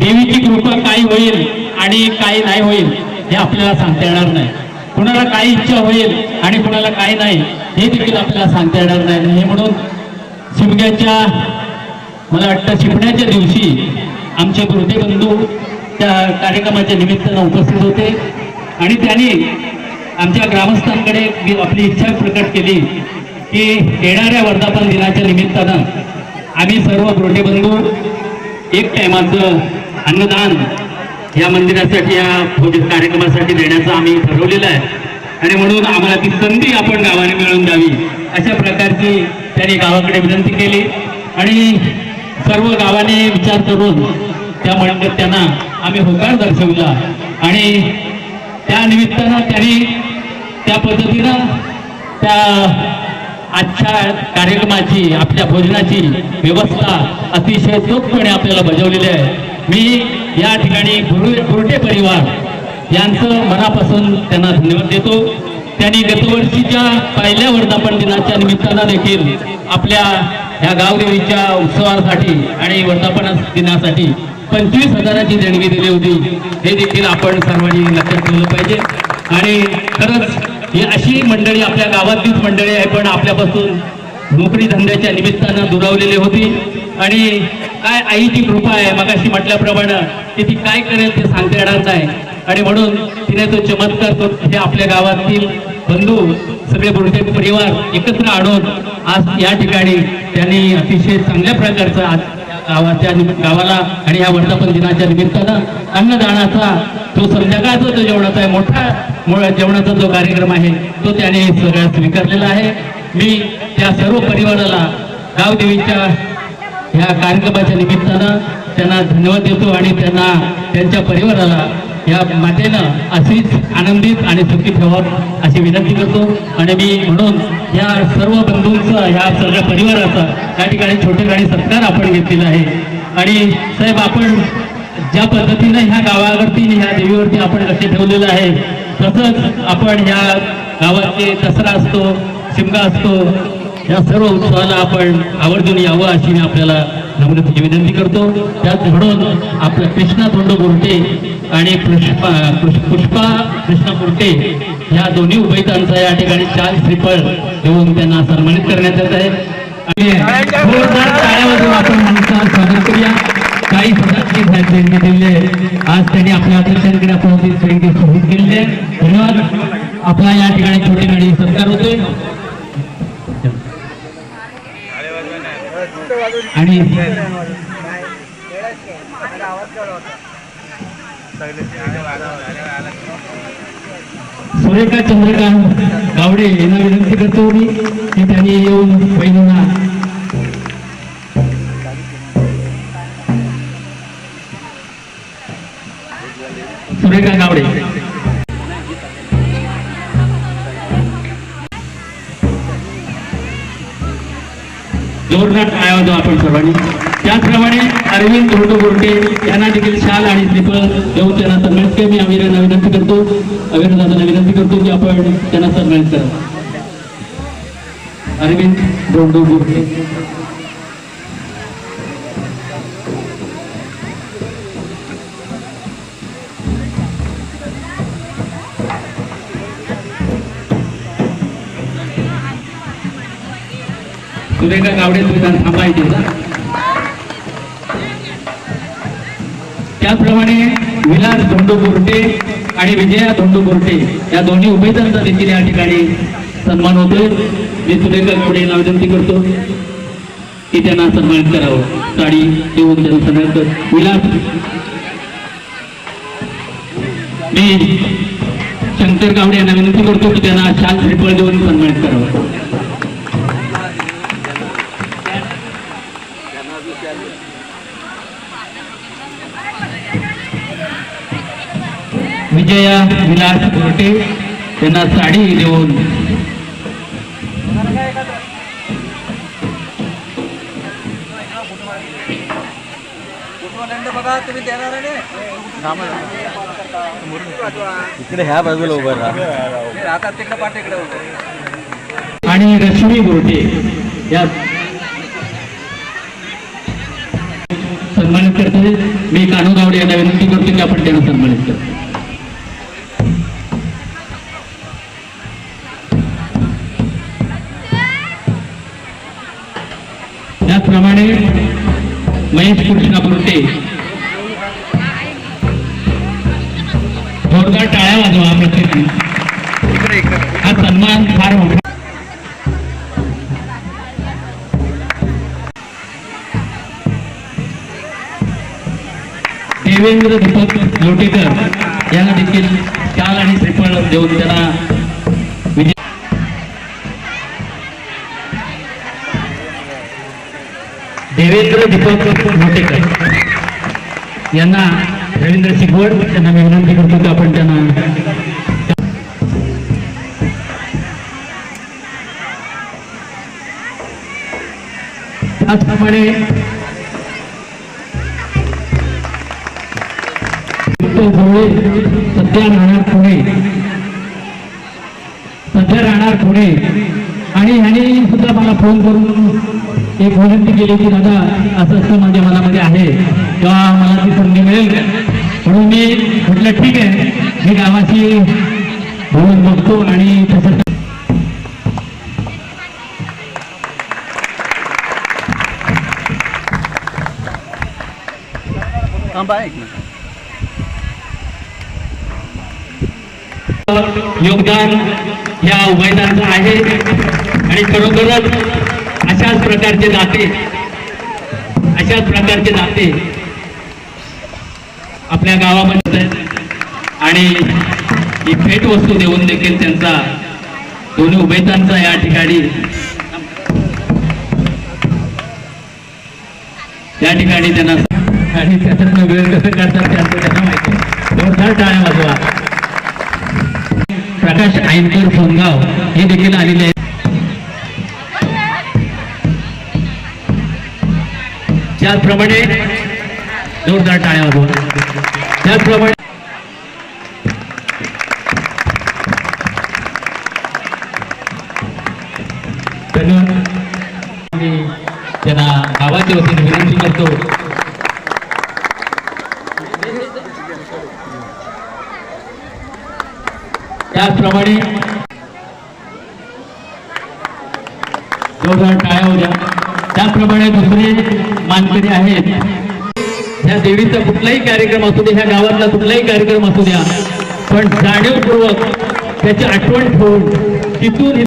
देवीची कृपा काय होईल आणि काय नाही होईल हे आपल्याला सांगता येणार नाही. कुणाला काय इच्छा होईल आणि कुणाला काय नाही हे देखील आपल्याला सांगता येणार नाही. हे म्हणून शिमग्याच्या मला वाटतं शिपण्याच्या दिवशी आमचे गुरुते बंधू त्या कार्यक्रमाच्या निमित्तानं उपस्थित होते. आणि त्यांनी आमच्या ग्रामस्थांकडे आपली इच्छा प्रकट केली की येणाऱ्या वर्धापन दिनाच्या निमित्तानं आम्ही सर्व गुरुटे बंधू एक टायमाचं अन्नदान या मंदिरासाठी या कार्यक्रमासाठी देण्याचं आम्ही ठरवलेलं आहे. आणि म्हणून आम्हाला ती संधी आपण गावाने मिळवून द्यावी अशा प्रकारची त्यांनी गावाकडे विनंती केली. आणि सर्व गावाने विचार करून त्या मंडळ त्यांना आम्ही होकार दर्शवला. आणि त्या निमित्तानं त्यांनी त्या पद्धतीनं त्या आजच्या कार्यक्रमाची आपल्या भोजनाची व्यवस्था अतिशय चोखपणे आपल्याला बजावलेली आहे. मी या ठिकाणी गुरु गुरुटे परिवार यांचं मनापासून त्यांना धन्यवाद देतो. त्यांनी गतवर्षीच्या पहिल्या वर्धापन दिनाच्या निमित्तानं देखील आपल्या या गावदेवीच्या उत्सवासाठी आणि वर्धापन दिनासाठी पंचवीस हजाराची देणगी दिली होती. हे देखील आपण सर्वांनी लक्षात ठेवलं पाहिजे. आणि खरंच ही अशी मंडळी आपल्या गावातलीच मंडळी आहे पण आपल्यापासून नोकरी धंद्याच्या निमित्तानं दुरावलेली होती. आणि काय आईची कृपा आहे? मगाशी म्हटल्याप्रमाणे की ती काय करेल ते सांगता येणार नाही. आणि म्हणून तिने तो चमत्कार तो हे आपल्या गावातील बंधू सगळे बुरटे परिवार एकत्र आणून आज या ठिकाणी त्यांनी अतिशय चांगल्या प्रकारचं आज गावाच्या गावाला आणि या वर्धापन दिनाच्या निमित्तानं अन्नदानाचा जो संध्याकाळचा जो जेवणाचा आहे मोठा जेवणाचा जो कार्यक्रम आहे तो त्याने सगळ्या स्वीकारलेला आहे. मी त्या सर्व परिवाराला गावदेवीच्या ह्या कार्यक्रमाच्या निमित्तानं त्यांना धन्यवाद देतो आणि त्यांना त्यांच्या परिवाराला या मातेनं अशीच आनंदित आणि सुखी ठेवत अशी विनंती करतो. आणि मी म्हणून या सर्व बंधूंचा या सगळ्या परिवाराचा या ठिकाणी छोटे छोटेखानी सत्कार आपण घेतलेला आहे. आणि साहेब आपण ज्या पद्धतीनं ह्या गावावरती आणि ह्या देवीवरती आपण लक्ष ठेवलेलं आहे तसंच आपण ह्या गावाचे दसरा असतो शिमगा असतो या सर्व उत्सवाला आपण आवर्जून यावं अशी मी आपल्याला नम्रतेची विनंती करतो. त्यात म्हणून आपल्या कृष्णा तोंड गुरटे आणि पुष्पा पुष्पा कृष्णा गुरटे या दोन्ही उभयतांचा या ठिकाणी चार श्रीफळ देऊन त्यांना सन्मानित करण्यात येत आहे. आणि जोरदार आपण त्यांचं स्वागत करूया. काही पदार्थी देणगी आज त्यांनी आपल्या अध्यक्षांकडे आपण ती देणगी केलेली आहे धन्यवाद. आपला या ठिकाणी छोटी गाडी सत्कार होतोय आणि सुरेखा चंद्रकांत गावडे यांना विनंती करतो मी की त्यांनी येऊन बहिणींना सुरेखा गावडे. जोरदार टाळ्या होतो आपण सर्वांनी? त्याचप्रमाणे अरविंद धोंडो गोरटे यांना देखील शाल आणि श्रीफळ देऊन त्यांना सन्मानित केले. मी अविरांना विनंती करतो. अविरांना विनंती करतो की आपण त्यांना सन्मानित करा. अरविंद धोंडो गोरटे सुरेखा गावडे मैदान थांबायचे त्याचप्रमाणे विलास धोंडू बोर्टे आणि विजया धोंडू बोर्टे या दोन्ही उमेदवारांचा देखील या ठिकाणी सन्मान होतोय. मी सुरेखा गावडे यांना विनंती करतो. की त्यांना सन्मानित करावं. साडी देऊन त्यांना सन्मानित विलास. मी शंकर गावडे यांना विनंती करतो की त्यांना शाल श्रीफळ देऊन सन्मानित करावं. विजया विलास कोरटे यांना साडी देऊन. इकडे ह्या बाजूला उभं राहा. आणि रश्मी गोरटे या सन्मानित करतोय मी कानू गावडे यांना विनंती करतो की आपण त्यांना सन्मानित करतो त्याचप्रमाणे महेश कृष्णा पुरते जोरदार टाळ्या वाजवा प्रत्येकाने हा सन्मान फार मोठा. देवेंद्र दीपक लोटेकर यांना देखील शाल आणि श्रीफळ देऊन त्यांना देवेंद्र दीपक लोटेकर यांना रवींद्र सिगवड त्यांना मी विनंती करतो की आपण त्यांना त्याचप्रमाणे सध्या राहणार पुणे. सध्या राहणार पुणे. ह्याने सुद्धा मला फोन करून एक विनंती केली की दादा असं असं माझ्या मनामध्ये आहे. किंवा मला ती संधी मिळेल म्हणून मी म्हटलं ठीक आहे. मी गावाशी बोलून बघतो आणि तसं योगदान या उभयदांचं आहे. आणि खरोखरच अशाच प्रकारचे दाते अशाच प्रकारचे दाते आपल्या गावामध्ये आहेत. आणि ही भेट वस्तू देऊन देखील त्यांचा दोन्ही उभयतांचा या ठिकाणी या ठिकाणी त्यांना आणि त्याच्यातनं वेळ कसं काढतात त्यांचं त्यांना माहिती आहे. जोरदार टाळ्या वाजवा प्रकाश आईनकर सोनगाव हे देखील आलेले आहेत त्याचप्रमाणे जोरदार टाळ्या वाजवा. त्याचप्रमाणे त्यांना गावाच्या वतीने विनंती करतो. त्याचप्रमाणे जोरदार टाळ्या होत्या त्याचप्रमाणे दुसरे मानकरी आहेत. ह्या देवीचा कुठलाही कार्यक्रम असू दे ह्या गावातला कुठलाही कार्यक्रम असू द्या पण जाणीवपूर्वक त्याची आठवण ठेवून तिथून